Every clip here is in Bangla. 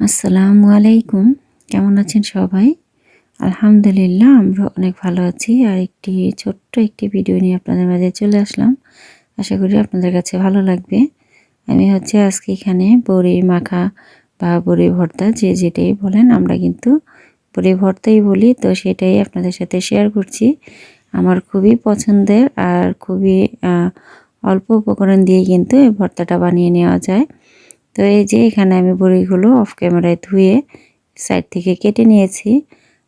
আসসালামু আলাইকুম। কেমন আছেন সবাই? আলহামদুলিল্লাহ আমরা অনেক ভালো আছি। আর একটি ছোট্ট একটি ভিডিও নিয়ে আপনাদের মাঝে চলে আসলাম। আশা করি আপনাদের কাছে ভালো লাগবে। আমি হচ্ছে আজকে এখানে বড়ি মাখা বা বড়ি ভর্তা, যে যেটাই বলেন, আমরা কিন্তু বড়ি ভর্তাই বলি। তো সেটাই আপনাদের সাথে শেয়ার করছি। আমার খুবই পছন্দের আর খুবই অল্প উপকরণ দিয়ে কিন্তু এই ভর্তাটা বানিয়ে নেওয়া যায়। তো এই যে এখানে আমি বড়িগুলো অফ ক্যামেরায় ধুয়ে সাইড থেকে কেটে নিয়েছি।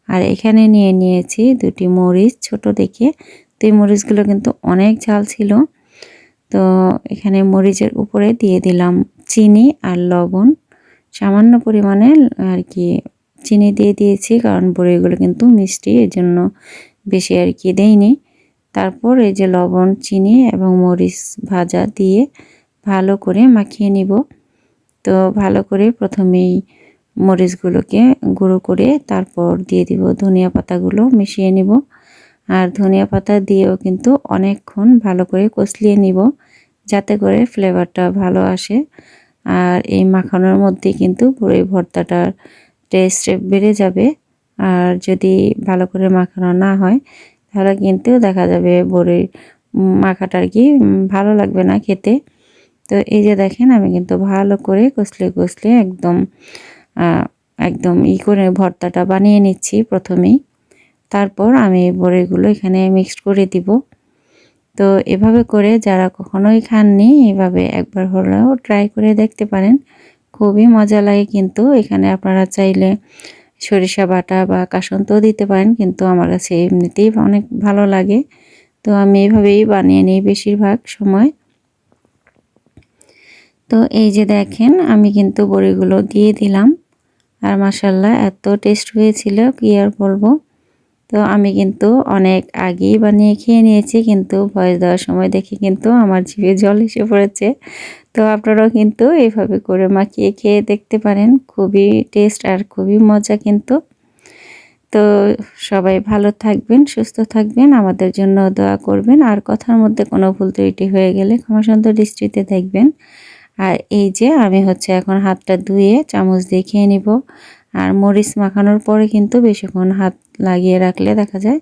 আর এখানে নিয়ে নিয়েছি দুটি মরিচ ছোট দেখে। তো এই মরিচগুলো কিন্তু অনেক ঝাল ছিল। তো এখানে মরিচের উপরে দিয়ে দিলাম চিনি আর লবণ। সামান্য পরিমাণে আর কি চিনি দিয়ে দিয়েছি কারণ বড়িগুলো কিন্তু মিষ্টি এর জন্য বেশি আর কি দেইনি। তারপর এই যে লবণ, চিনি এবং মরিচ ভাজা দিয়ে ভালো করে মাখিয়ে নিব। তো ভালো করে প্রথমেই মরিচগুলোকে গুঁড়ো করে তারপর দিয়ে দিব ধনিয়া পাতাগুলো, মিশিয়ে নিব। আর ধনিয়া পাতা দিয়েও কিন্তু অনেকক্ষণ ভালো করে কষলিয়ে নিব, যাতে করে ফ্লেভারটা ভালো আসে। আর এই মাখানোর মধ্যে কিন্তু পুরো ভর্তাটার টেস্ট বেড়ে যাবে। আর যদি ভালো করে মাখানো না হয়, তাহলে কিন্তু দেখা যাবে বড়ির মাখাটা আর কি ভালো লাগবে না খেতে। তো এই যে দেখেন, আমি কিন্তু ভালো করে কষলে কষলে একদম একদম ই করে ভর্তাটা বানিয়ে নিচ্ছি প্রথমেই। তারপর আমি বড়িগুলো এখানে মিক্সড করে দিব। তো এভাবে করে যারা কখনোই খাননি, এভাবে একবার হলেও ট্রাই করে দেখতে পারেন। খুবই মজা লাগে কিন্তু। এখানে আপনারা চাইলে সরিষা বাটা বা কাসন্তও দিতে পারেন, কিন্তু আমার কাছে এমনিতেই অনেক ভালো লাগে। তো আমি এভাবেই বানিয়ে নিই বেশিরভাগ সময়। তো এই যে দেখেন, আমি কিন্তু বড়িগুলো দিয়ে দিলাম। আর মাসাল্লাহ এত টেস্ট হয়েছিল, কি আর বলব? তো আমি কিন্তু অনেক আগেই বানিয়ে খেয়ে নিয়েছি, কিন্তু ভয়েস দেওয়ার সময় দেখে কিন্তু আমার জিভে জল এসে পড়েছে। তো আপনারাও কিন্তু এইভাবে করে মাখিয়ে খেয়ে দেখতে পারেন, খুবই টেস্ট আর খুবই মজা কিন্তু। তো সবাই ভালো থাকবেন, সুস্থ থাকবেন, আমাদের জন্য দোয়া করবেন। আর কথার মধ্যে কোনো ভুল ত্রুটি হয়ে গেলে ক্ষমাসন্ত দৃষ্টিতে দেখবেন। আর এই যে আমি হচ্ছে এখন হাতটা ধুয়ে চামচ দিয়ে খেয়ে নিব। আর মরিচ মাখানোর পরে কিন্তু বেশিক্ষণ হাত লাগিয়ে রাখলে দেখা যায়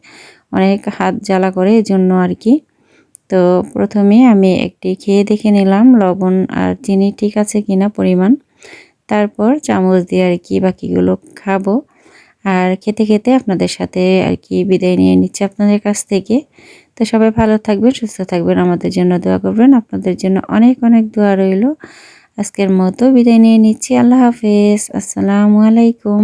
অনেক হাত জ্বালা করে জন্য আর কি। তো প্রথমে আমি একটি খেয়ে দেখে নিলাম লবণ আর চিনি ঠিক আছে কিনা পরিমাণ। তারপর চামচ দিয়ে আর কি বাকিগুলো খাব। আর খেতে খেতে আপনাদের সাথে আর কি বিদায় নিয়ে নিচ্ছে আপনাদের কাছ থেকে। তো সবাই ভালো থাকবেন, সুস্থ থাকবেন, আমাদের জন্য দোয়া করবেন। আপনাদের জন্য অনেক অনেক দোয়া রইল। আজকের মতো বিদায় নিয়ে নিচ্ছি। আল্লাহ হাফেজ। আসসালামু আলাইকুম।